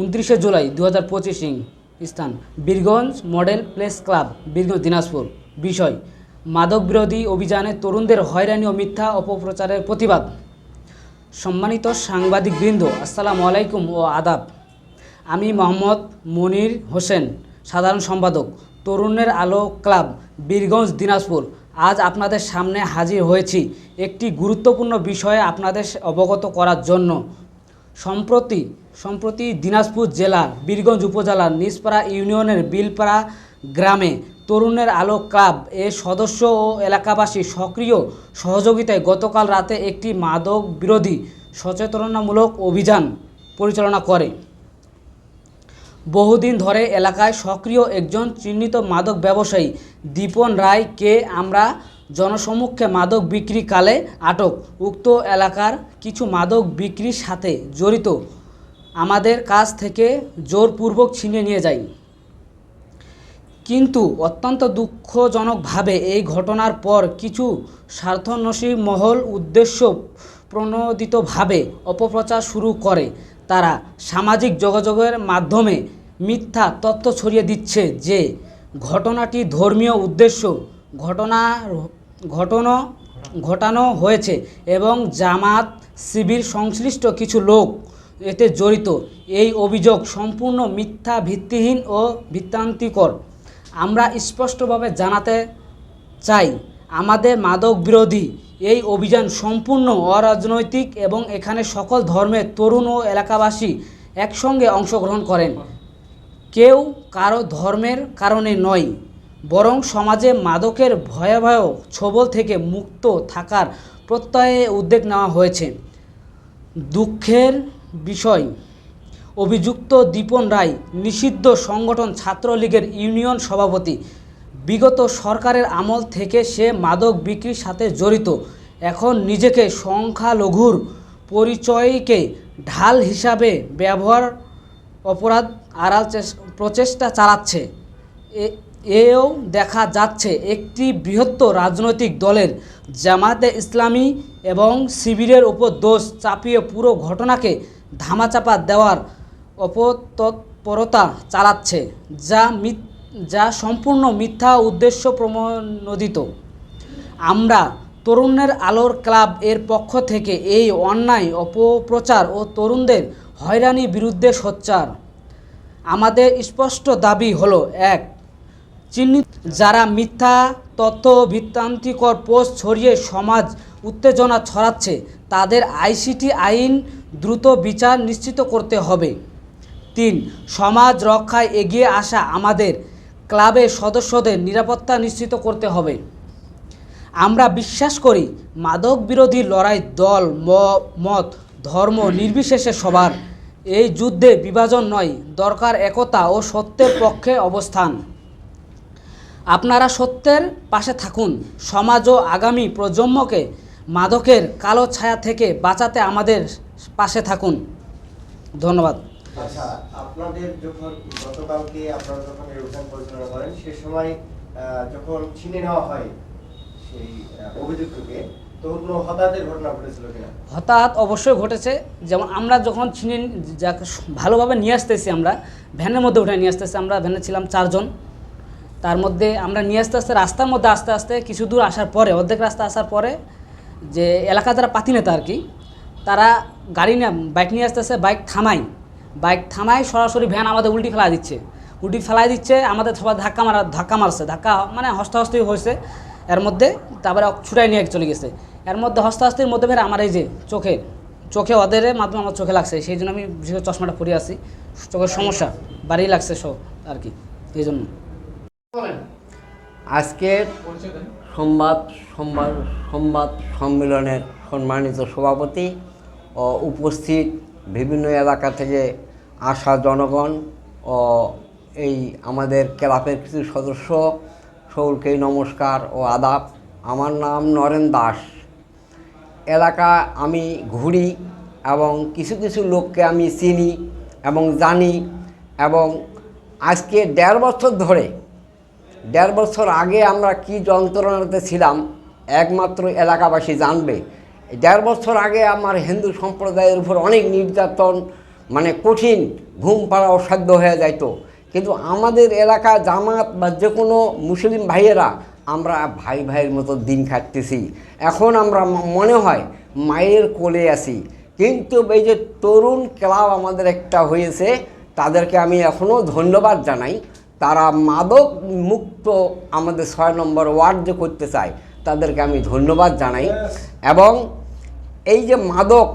উনত্রিশে জুলাই দু হাজার পঁচিশ স্থান। Birganj model place club, Birganj, Dinajpur. বিষয়, মাদক বিরোধী অভিযানে তরুণদের হয়রানি ও মিথ্যা অপপ্রচারের প্রতিবাদ। সম্মানিত সাংবাদিকবৃন্দ আসসালামু আলাইকুম ও আদাব। আমি মোহাম্মদ মনির হোসেন, সাধারণ সম্পাদক, তরুণের আলো ক্লাব, বীরগঞ্জ, দিনাজপুর। আজ আপনাদের সামনে হাজির হয়েছি। একটি গুরুত্বপূর্ণ বিষয়ে আপনাদের অবগত করার জন্য সম্প্রতি সম্প্রতি দিনাজপুর জেলার বীরগঞ্জ উপজেলার নিজপাড়া ইউনিয়নের বিলপাড়া গ্রামে তরুণের আলো ক্লাব এর সদস্য ও এলাকাবাসী সক্রিয় সহযোগিতায় গতকাল রাতে একটি মাদক বিরোধী সচেতনতামূলক অভিযান পরিচালনা করে। বহুদিন ধরে এলাকায় সক্রিয় একজন চিহ্নিত মাদক ব্যবসায়ী দীপন রায়কে আমরা জনসমক্ষে মাদক বিক্রিকালে আটক। উক্ত এলাকার কিছু মাদক বিক্রির সাথে জড়িত। আমাদের কাছ থেকে জোরপূর্বক ছিনিয়ে নিয়ে যায় কিন্তু অত্যন্ত দুঃখজনকভাবে এই ঘটনার পর কিছু স্বার্থনসী মহল উদ্দেশ্য প্রণোদিতভাবে অপপ্রচার শুরু করে। তারা সামাজিক যোগাযোগের মাধ্যমে মিথ্যা তথ্য ছড়িয়ে দিচ্ছে যে, ঘটনাটি ধর্মীয় উদ্দেশ্য। ঘটনা ঘটনা, ঘটানো হয়েছে এবং জামাত শিবির সংশ্লিষ্ট কিছু লোক এতে জড়িত। এই অভিযোগ সম্পূর্ণ মিথ্যা, ভিত্তিহীন ও ভিত্তান্তিকর আমরা স্পষ্টভাবে জানাতে চাই, আমাদের মাদক বিরোধী এই অভিযান সম্পূর্ণ অরাজনৈতিক এবং এখানে সকল ধর্মের তরুণ ও এলাকাবাসী একসঙ্গে অংশগ্রহণ করেন। কেউ কারও ধর্মের কারণে নয়। বরং সমাজে মাদকের ভয়াবহ ছবল থেকে মুক্ত থাকার প্রত্যয়ে উদ্যোগ নেওয়া হয়েছে। দুঃখের বিষয়, অভিযুক্ত দীপন রায় নিষিদ্ধ সংগঠন ছাত্রলীগের ইউনিয়ন সভাপতি। বিগত সরকারের আমল থেকে সে মাদক বিক্রির সাথে জড়িত। এখন নিজেকে সংখ্যালঘুর পরিচয়কে ঢাল হিসাবে ব্যবহার, অপরাধ, আড়াল প্রচেষ্টা চালাচ্ছে। এও দেখা যাচ্ছে একটি বৃহত্তর রাজনৈতিক দলের জামাতে ইসলামী এবং শিবিরের উপর দোষ চাপিয়ে পুরো ঘটনাকে ধামাচাপা দেওয়ার অপতৎপরতা চালাচ্ছে, যা যা সম্পূর্ণ মিথ্যা উদ্দেশ্য প্রণোদিত। আমরা তরুণের আলোর ক্লাব এর পক্ষ থেকে এই অন্যায়, অপপ্রচার ও তরুণদের হয়রানির বিরুদ্ধে সোচ্চার। আমাদের স্পষ্ট দাবি হলো, এক চিহ্নিত। যারা মিথ্যা তথ্য ভিত্তান্তিকর পোস্ট ছড়িয়ে সমাজ উত্তেজনা ছড়াচ্ছে, তাদের আইসিটি আইন দ্রুত বিচার নিশ্চিত করতে হবে। তিন, সমাজ রক্ষায় এগিয়ে আসা আমাদের ক্লাবের সদস্যদের নিরাপত্তা নিশ্চিত করতে হবে। আমরা বিশ্বাস করি মাদক বিরোধী লড়াই দল মত, ধর্ম নির্বিশেষে সবার। এই যুদ্ধে বিভাজন নয়, দরকার একতা ও সত্যের পক্ষে অবস্থান। আপনারা সত্যের পাশে থাকুন। সমাজ ও আগামী প্রজন্মকে মাদকের কালো ছায়া থেকে বাঁচাতে আমাদের পাশে থাকুন। ধন্যবাদ। আচ্ছা আপনাদের যখন গতকালকে আপনারা যখন এই অভিযান পরিচালনা করেন সে সময় যখন ছিনে নেওয়া হয় সেই অভিযুক্তকে অবশ্যই ঘটেছে। যেমন আমরা যখন চিনে যাকে ভালোভাবে নিয়ে আসতেছি আমরা ভ্যানের মধ্যে উঠে নিয়ে আসতেছি আমরা ভ্যানে ছিলাম চারজন। তার মধ্যে আমরা নিয়ে আসতে আসতে রাস্তার মধ্যে আস্তে আস্তে কিছু দূর আসার পরে, অর্ধেক রাস্তা আসার পরে যে এলাকা যারা পাতি নেতা আর কি, তারা গাড়ি নিয়ে, বাইক নিয়ে আসতেছে বাইক থামাই বাইক থামাই সরাসরি ভ্যান আমাদের উল্টি ফেলা দিচ্ছে। উল্টি ফেলাই দিচ্ছে, আমাদের সবাই ধাক্কা মারা, ধাক্কা মারছে। ধাক্কা মানে হস্তাহস্তি হয়েছে। এর মধ্যে তারপরে ছুটাই নিয়ে চলে গেছে। এর মধ্যে হস্তাহস্তির মধ্যে ফের আমার এই যে চোখে চোখে ওদের মাধ্যমে আমার চোখে লাগছে। সেই জন্য আমি চশমাটা পরে আসি চোখের সমস্যা বাড়ি লাগছে সব আর কি, এই জন্য। আজকের সংবাদ সংবাদ সংবাদ সম্মেলনের সম্মানিত সভাপতি ও উপস্থিত বিভিন্ন এলাকা থেকে আসা জনগণ ও এই আমাদের ক্লাবের কিছু সদস্য সকলকেই নমস্কার ও আদাব। আমার নাম নরেন দাস। এলাকা আমি ঘুরি এবং কিছু কিছু লোককে আমি চিনি এবং জানি এবং আজকে দেড় বছর ধরে দেড় বছর আগে আমরা কি যন্ত্রণাতে ছিলাম, একমাত্র এলাকাবাসী জানবে। দেড় বছর আগে আমার হিন্দু সম্প্রদায়ের উপর অনেক নির্যাতন মানে কঠিন ঘুম পাড়া অসাধ্য হয়ে যাইত। কিন্তু আমাদের এলাকা, জামাত বা যে কোনো মুসলিম ভাইয়েরা, আমরা ভাই ভাইয়ের মতো দিন কাটতেছি। এখন আমরা মনে হয় মায়ের কোলে আছি। কিন্তু এই যে তরুণ ক্লাব আমাদের একটা হয়েছে, তাদেরকে আমি এখনও ধন্যবাদ জানাই। তারা মাদক মুক্ত আমাদের ছয় নম্বর ওয়ার্ড যে করতে চায় তাদেরকে আমি ধন্যবাদ জানাই। এবং এই যে মাদক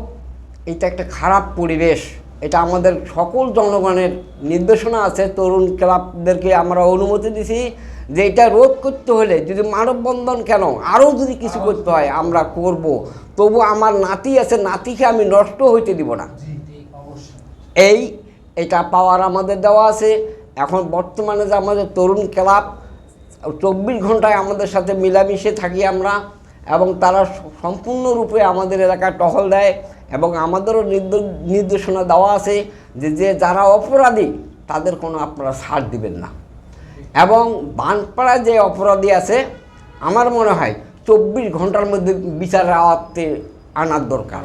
এটা একটা খারাপ পরিবেশ। এটা আমাদের সকল জনগণের নির্দেশনা আছে তরুণ ক্লাবদেরকে আমরা অনুমতি দিছি যে এটা রোধ করতে হলে যদি মানববন্ধন কেন আরও যদি কিছু করতে হয় আমরা করব। তবু আমার নাতি আছে নাতিকে আমি নষ্ট হইতে দিব না। এই এটা পাওয়ার আমাদের দেওয়া আছে। এখন বর্তমানে যে আমাদের তরুণ ক্লাব, চব্বিশ ঘন্টায় আমাদের সাথে মিলামিশে থাকি আমরা এবং তারা সম্পূর্ণরূপে আমাদের এলাকায় টহল দেয় এবং আমাদেরও নির্দ- নির্দেশনা দেওয়া আছে যে যে যারা অপরাধী, তাদের কোনো আপনারা ছাড় দিবেন না। এবং বানপাড়ায় যে অপরাধী আছে, আমার মনে হয় চব্বিশ ঘণ্টার মধ্যে বিচারের আওয়াতে আনার দরকার।